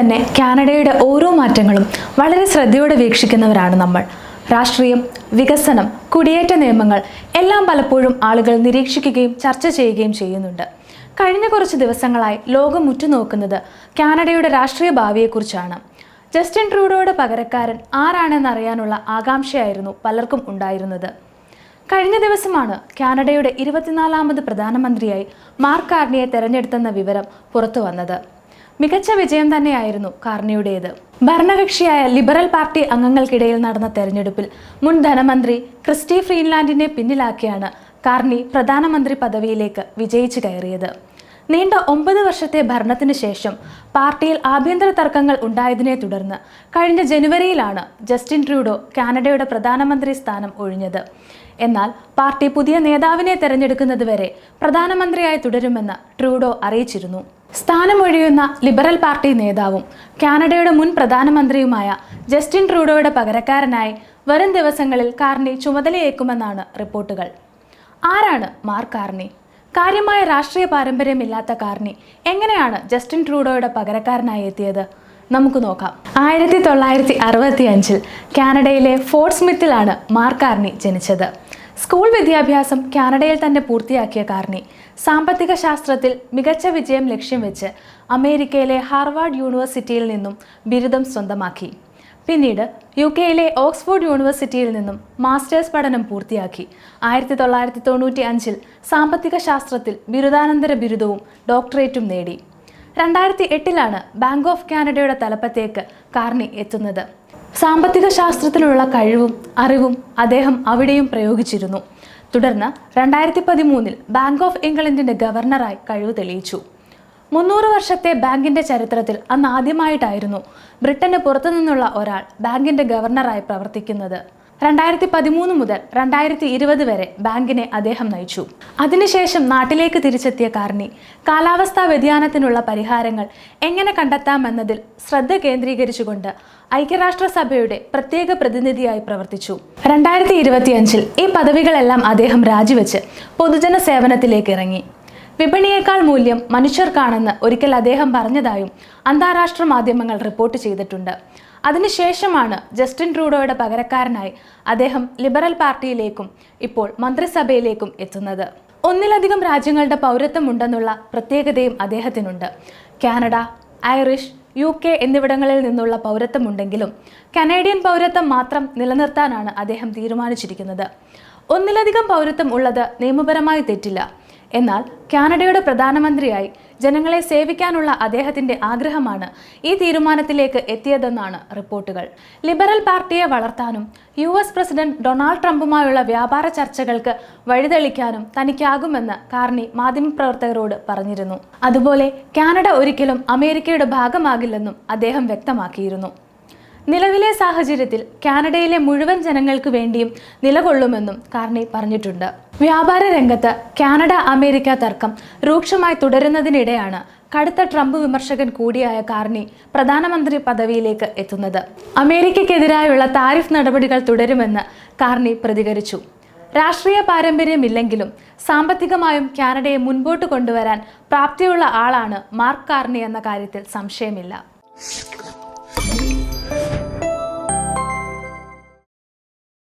തന്നെ കാനഡയുടെ ഓരോ മാറ്റങ്ങളും വളരെ ശ്രദ്ധയോടെ വീക്ഷിക്കുന്നവരാണ് നമ്മൾ. രാഷ്ട്രീയം വികസനം കുടിയേറ്റ നിയമങ്ങൾ എല്ലാം പലപ്പോഴും ആളുകൾ നിരീക്ഷിക്കുകയും ചർച്ച ചെയ്യുകയും ചെയ്യുന്നുണ്ട്. കഴിഞ്ഞ കുറച്ച് ദിവസങ്ങളായി ലോകം ഉറ്റുനോക്കുന്നത് കാനഡയുടെ രാഷ്ട്രീയ ഭാവിയെക്കുറിച്ചാണ്. ജസ്റ്റിൻ ട്രൂഡോയുടെ പകരക്കാരൻ ആരാണെന്നറിയാനുള്ള ആകാംക്ഷയായിരുന്നു പലർക്കും ഉണ്ടായിരുന്നത്. കഴിഞ്ഞ ദിവസമാണ് കാനഡയുടെ ഇരുപത്തിനാലാമത് പ്രധാനമന്ത്രിയായി മാർക്ക് കാർണിയെ തെരഞ്ഞെടുത്തെന്ന വിവരം പുറത്തു വന്നത് മികച്ച വിജയം തന്നെയായിരുന്നു കാർണിയുടേത്. ഭരണകക്ഷിയായ ലിബറൽ പാർട്ടി അംഗങ്ങൾക്കിടയിൽ നടന്ന തെരഞ്ഞെടുപ്പിൽ മുൻ ധനമന്ത്രി ക്രിസ്റ്റി ഫ്രീൻലാൻഡിനെ പിന്നിലാക്കിയാണ് കാർണി പ്രധാനമന്ത്രി പദവിയിലേക്ക് വിജയിച്ചു കയറിയത്. നീണ്ട ഒമ്പത് വർഷത്തെ ഭരണത്തിന് ശേഷം പാർട്ടിയിൽ ആഭ്യന്തര തർക്കങ്ങൾ ഉണ്ടായതിനെ തുടർന്ന് കഴിഞ്ഞ ജനുവരിയിലാണ് ജസ്റ്റിൻ ട്രൂഡോ കാനഡയുടെ പ്രധാനമന്ത്രി സ്ഥാനം ഒഴിഞ്ഞത്. എന്നാൽ പാർട്ടി പുതിയ നേതാവിനെ തെരഞ്ഞെടുക്കുന്നതുവരെ പ്രധാനമന്ത്രിയായി തുടരുമെന്ന് ട്രൂഡോ അറിയിച്ചിരുന്നു. സ്ഥാനമൊഴിയുന്ന ലിബറൽ പാർട്ടി നേതാവും കാനഡയുടെ മുൻ പ്രധാനമന്ത്രിയുമായ ജസ്റ്റിൻ ട്രൂഡോയുടെ പകരക്കാരനായി വരും ദിവസങ്ങളിൽ കാർണി ചുമതലയേക്കുമെന്നാണ് റിപ്പോർട്ടുകൾ. ആരാണ് മാർക്ക് കാർണി? കാര്യമായ രാഷ്ട്രീയ പാരമ്പര്യമില്ലാത്ത കാർണി എങ്ങനെയാണ് ജസ്റ്റിൻ ട്രൂഡോയുടെ പകരക്കാരനായി എത്തിയത്? നമുക്ക് നോക്കാം. ആയിരത്തി തൊള്ളായിരത്തി അറുപത്തി അഞ്ചിൽ കാനഡയിലെ ഫോർട്ട് സ്മിത്തിലാണ് മാർക്ക് കാർണി ജനിച്ചത്. സ്കൂൾ വിദ്യാഭ്യാസം കാനഡയിൽ തന്നെ പൂർത്തിയാക്കിയ കാർണി സാമ്പത്തിക ശാസ്ത്രത്തിൽ മികച്ച വിജയം ലക്ഷ്യം വെച്ച് അമേരിക്കയിലെ ഹാർവാർഡ് യൂണിവേഴ്സിറ്റിയിൽ നിന്നും ബിരുദം സ്വന്തമാക്കി. പിന്നീട് യു കെയിലെ ഓക്സ്ഫോർഡ് യൂണിവേഴ്സിറ്റിയിൽ നിന്നും മാസ്റ്റേഴ്സ് പഠനം പൂർത്തിയാക്കി. ആയിരത്തി തൊള്ളായിരത്തി തൊണ്ണൂറ്റി അഞ്ചിൽ സാമ്പത്തിക ശാസ്ത്രത്തിൽ ബിരുദാനന്തര ബിരുദവും ഡോക്ടറേറ്റും നേടി. രണ്ടായിരത്തി എട്ടിലാണ് ബാങ്ക് ഓഫ് കാനഡയുടെ തലപ്പത്തേക്ക് കാർണി എത്തുന്നത്. സാമ്പത്തിക ശാസ്ത്രത്തിലുള്ള കഴിവും അറിവും അദ്ദേഹം അവിടെയും പ്രയോഗിച്ചിരുന്നു. തുടർന്ന് രണ്ടായിരത്തി പതിമൂന്നിൽ ബാങ്ക് ഓഫ് ഇംഗ്ലണ്ടിന്റെ ഗവർണറായി കഴിവ് തെളിയിച്ചു. മുന്നൂറ് വർഷത്തെ ബാങ്കിന്റെ ചരിത്രത്തിൽ അന്ന് ആദ്യമായിട്ടായിരുന്നു ബ്രിട്ടന് പുറത്തുനിന്നുള്ള ഒരാൾ ബാങ്കിന്റെ ഗവർണറായി പ്രവർത്തിക്കുന്നത്. രണ്ടായിരത്തി പതിമൂന്ന് മുതൽ രണ്ടായിരത്തി ഇരുപത് വരെ ബാങ്കിനെ അദ്ദേഹം നയിച്ചു. അതിനുശേഷം നാട്ടിലേക്ക് തിരിച്ചെത്തിയ കാർണി കാലാവസ്ഥാ വ്യതിയാനത്തിനുള്ള പരിഹാരങ്ങൾ എങ്ങനെ കണ്ടെത്താമെന്നതിൽ ശ്രദ്ധ കേന്ദ്രീകരിച്ചുകൊണ്ട് ഐക്യരാഷ്ട്രസഭയുടെ പ്രത്യേക പ്രതിനിധിയായി പ്രവർത്തിച്ചു. രണ്ടായിരത്തി ഇരുപത്തിയഞ്ചിൽ ഈ പദവികളെല്ലാം അദ്ദേഹം രാജിവെച്ച് പൊതുജന സേവനത്തിലേക്ക് ഇറങ്ങി. വിപണിയേക്കാൾ മൂല്യം മനുഷ്യർക്കാണെന്ന് ഒരിക്കൽ അദ്ദേഹം പറഞ്ഞതായും അന്താരാഷ്ട്ര മാധ്യമങ്ങൾ റിപ്പോർട്ട് ചെയ്തിട്ടുണ്ട്. അതിനുശേഷമാണ് ജസ്റ്റിൻ ട്രൂഡോയുടെ പകരക്കാരനായി അദ്ദേഹം ലിബറൽ പാർട്ടിയിലേക്കും ഇപ്പോൾ മന്ത്രിസഭയിലേക്കും എത്തുന്നത്. ഒന്നിലധികം രാജ്യങ്ങളുടെ പൗരത്വം ഉണ്ടെന്നുള്ള പ്രത്യേകതയും അദ്ദേഹത്തിനുണ്ട്. കാനഡ ഐറിഷ് യു കെ എന്നിവിടങ്ങളിൽ നിന്നുള്ള പൗരത്വമുണ്ടെങ്കിലും കനേഡിയൻ പൗരത്വം മാത്രം നിലനിർത്താനാണ് അദ്ദേഹം തീരുമാനിച്ചിരിക്കുന്നത്. ഒന്നിലധികം പൗരത്വം ഉള്ളത് നിയമപരമായി തെറ്റില്ല. എന്നാൽ കാനഡയുടെ പ്രധാനമന്ത്രിയായി ജനങ്ങളെ സേവിക്കാനുള്ള അദ്ദേഹത്തിന്റെ ആഗ്രഹമാണ് ഈ തീരുമാനത്തിലേക്ക് എത്തിയതെന്നാണ് റിപ്പോർട്ടുകൾ. ലിബറൽ പാർട്ടിയെ വളർത്താനും യു എസ് പ്രസിഡന്റ് ഡൊണാൾഡ് ട്രംപുമായുള്ള വ്യാപാര ചർച്ചകൾക്ക് വഴിതെളിക്കാനും തനിക്കാകുമെന്ന് കാർണി മാധ്യമപ്രവർത്തകരോട് പറഞ്ഞിരുന്നു. അതുപോലെ കാനഡ ഒരിക്കലും അമേരിക്കയുടെ ഭാഗമാകില്ലെന്നും അദ്ദേഹം വ്യക്തമാക്കിയിരുന്നു. നിലവിലെ സാഹചര്യത്തിൽ കാനഡയിലെ മുഴുവൻ ജനങ്ങൾക്ക് വേണ്ടിയും നിലകൊള്ളുമെന്നും കാർണി പറഞ്ഞിട്ടുണ്ട്. വ്യാപാര രംഗത്ത് കാനഡ അമേരിക്ക തർക്കം രൂക്ഷമായി തുടരുന്നതിനിടെയാണ് കടുത്ത ട്രംപ് വിമർശകൻ കൂടിയായ കാർണി പ്രധാനമന്ത്രി പദവിയിലേക്ക് എത്തുന്നത്. അമേരിക്കയ്ക്കെതിരായുള്ള താരിഫ് നടപടികൾ തുടരുമെന്ന് കാർണി പ്രതികരിച്ചു. രാഷ്ട്രീയ പാരമ്പര്യമില്ലെങ്കിലും സാമ്പത്തികമായും കാനഡയെ മുൻപോട്ട് കൊണ്ടുവരാൻ പ്രാപ്തിയുള്ള ആളാണ് മാർക്ക് കാർണി എന്ന കാര്യത്തിൽ സംശയമില്ല.